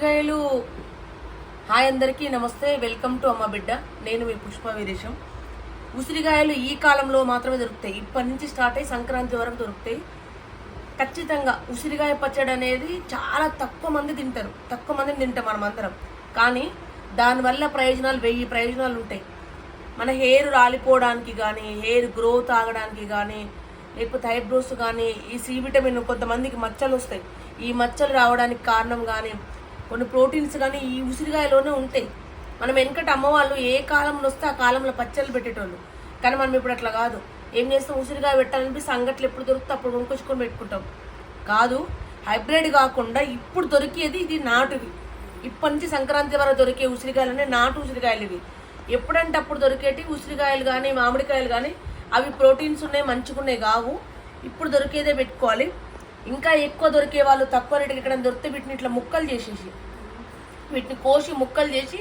ఉసిరికాయలు హాయ్ అందరికీ నమస్తే. వెల్కమ్ టు అమ్మ బిడ్డ. నేను మీ పుష్ప వీరేశం. ఉసిరికాయలు ఈ కాలంలో మాత్రమే దొరుకుతాయి. ఇప్పటి నుంచి స్టార్ట్ అయ్యి సంక్రాంతి వరకు దొరుకుతాయి. ఖచ్చితంగా ఉసిరికాయ పచ్చడి అనేది చాలా తక్కువ మంది తింటారు. తక్కువ మందిని తింటాం మనం అందరం. కానీ దానివల్ల ప్రయోజనాలు వెయ్యి ప్రయోజనాలు ఉంటాయి. మన హెయిర్ రాలిపోవడానికి కానీ హెయిర్ గ్రోత్ ఆగడానికి కానీ లేకపోతే ఐబ్రోస్ కానీ ఈ సి విటమిన్ కొంతమందికి మచ్చలు వస్తాయి. ఈ మచ్చలు రావడానికి కారణం కానీ కొన్ని ప్రోటీన్స్ కానీ ఈ ఉసిరికాయలోనే ఉంటాయి. మనం వెనకటి అమ్మవాళ్ళు ఏ కాలంలో వస్తే ఆ కాలంలో పచ్చళ్ళు పెట్టేటోళ్ళు. కానీ మనం ఇప్పుడు అట్లా కాదు. ఏం చేస్తాం? ఉసిరికాయ పెట్టాలని సంగట్లు ఎప్పుడు దొరికితే అప్పుడు వంకొచ్చుకొని పెట్టుకుంటాం. కాదు హైబ్రిడ్ కాకుండా ఇప్పుడు దొరికేది ఇది నాటువి. ఇప్పటి నుంచి సంక్రాంతి వరకు దొరికే ఉసిరికాయలు నాటు ఉసిరికాయలు ఇవి. ఎప్పుడంటే అప్పుడు దొరికేటి ఉసిరికాయలు కానీ మామిడికాయలు కానీ అవి ప్రోటీన్స్ ఉన్నాయి మంచిగున్నాయి కావు. ఇప్పుడు దొరికేదే పెట్టుకోవాలి. ఇంకా ఎక్కువ దొరికే వాళ్ళు తక్కువ రేటుకి ఎక్కడ దొరికితే వీటిని ఇట్లా ముక్కలు చేసేసి వీటిని కోసి ముక్కలు చేసి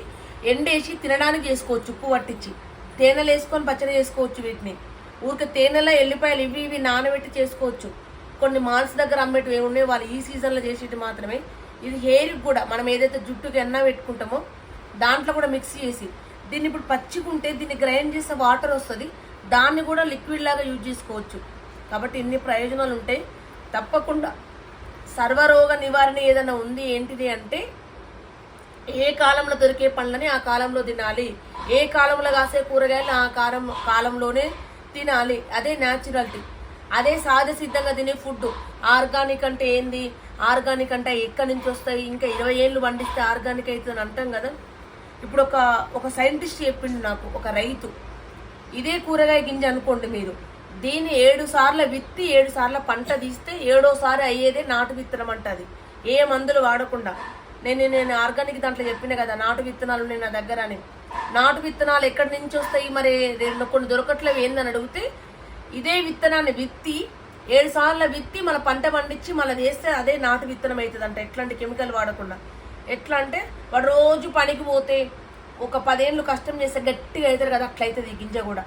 ఎండేసి తినడానికి చేసుకోవచ్చు ఉప్పు పట్టించి. తేనెలు వేసుకొని పచ్చడి చేసుకోవచ్చు వీటిని. ఊరికే తేనెలో ఎల్లిపాయలు ఇవి ఇవి నానబెట్టి చేసుకోవచ్చు. కొన్ని మాల్స్ దగ్గర అమ్మేటివి ఏమున్నాయి వాళ్ళు ఈ సీజన్లో చేసేటి మాత్రమే. ఇది హెయిర్కి కూడా మనం ఏదైతే జుట్టుకి ఎన్న పెట్టుకుంటామో దాంట్లో కూడా మిక్స్ చేసి దీన్ని ఇప్పుడు పచ్చికుంటే దీన్ని గ్రైండ్ చేస్తే వాటర్ వస్తుంది దాన్ని కూడా లిక్విడ్ లాగా యూజ్ చేసుకోవచ్చు. కాబట్టి ఇన్ని ప్రయోజనాలు ఉంటాయి. తప్పకుండా. సర్వరోగ నివారణ ఏదైనా ఉంది ఏంటిది అంటే ఏ కాలంలో దొరికే పండ్లని ఆ కాలంలో తినాలి. ఏ కాలంలో కాసే కూరగాయలు ఆ కాలం కాలంలోనే తినాలి. అదే న్యాచురాలిటీ. అదే సహజ సిద్ధంగా తినే ఫుడ్ ఆర్గానిక్ అంటే ఏంది? ఆర్గానిక్ అంటే ఎక్కడి నుంచి వస్తాయి? ఇంకా ఇరవై ఏళ్ళు పండిస్తే ఆర్గానిక్ అవుతుంది అంటాం కదా? ఇప్పుడు ఒక ఒక సైంటిస్ట్ చెప్పిండు నాకు ఒక రైతు. ఇదే కూరగాయ గింజ అనుకోండి మీరు. దీన్ని ఏడు సార్లు విత్తి ఏడు సార్లు పంట తీస్తే ఏడోసారి అయ్యేదే నాటు విత్తనం అంటది. ఏ మందులు వాడకుండా. నేను నేను ఆర్గానిక్ దాంట్లో చెప్పిన కదా నాటు విత్తనాలు ఉన్నాయి నా దగ్గర అని. నాటు విత్తనాలు ఎక్కడి నుంచి వస్తాయి మరి? రెండు కొన్ని దొరకట్లేవు ఏందని అడిగితే ఇదే విత్తనాన్ని విత్తి ఏడు సార్లు విత్తి మన పంట పండించి మళ్ళీ వేస్తే అదే నాటు విత్తనం అవుతుంది అంట ఎట్లాంటి కెమికల్ వాడకుండా. ఎట్లా అంటే వాడు రోజు పనికి పోతే ఒక పదేళ్ళు కష్టం చేస్తే గట్టిగా అవుతారు కదా అట్లయితుంది ఈ గింజ కూడా.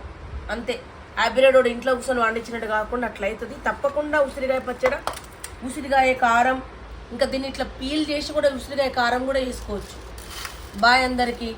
అంతే. హైబ్రిడ్ ఇంట్లో కూర్చొని వండించినట్టు కాకుండా అట్లా అవుతుంది తప్పకుండా ఉసిరికాయ పచ్చడి ఉసిరికాయ కారం ఇంకా దీన్ని ఇట్లా పీల్ చేసి కూడా ఉసిరికాయ కారం కూడా వేసుకోవచ్చు. బాయ్ అందరికీ.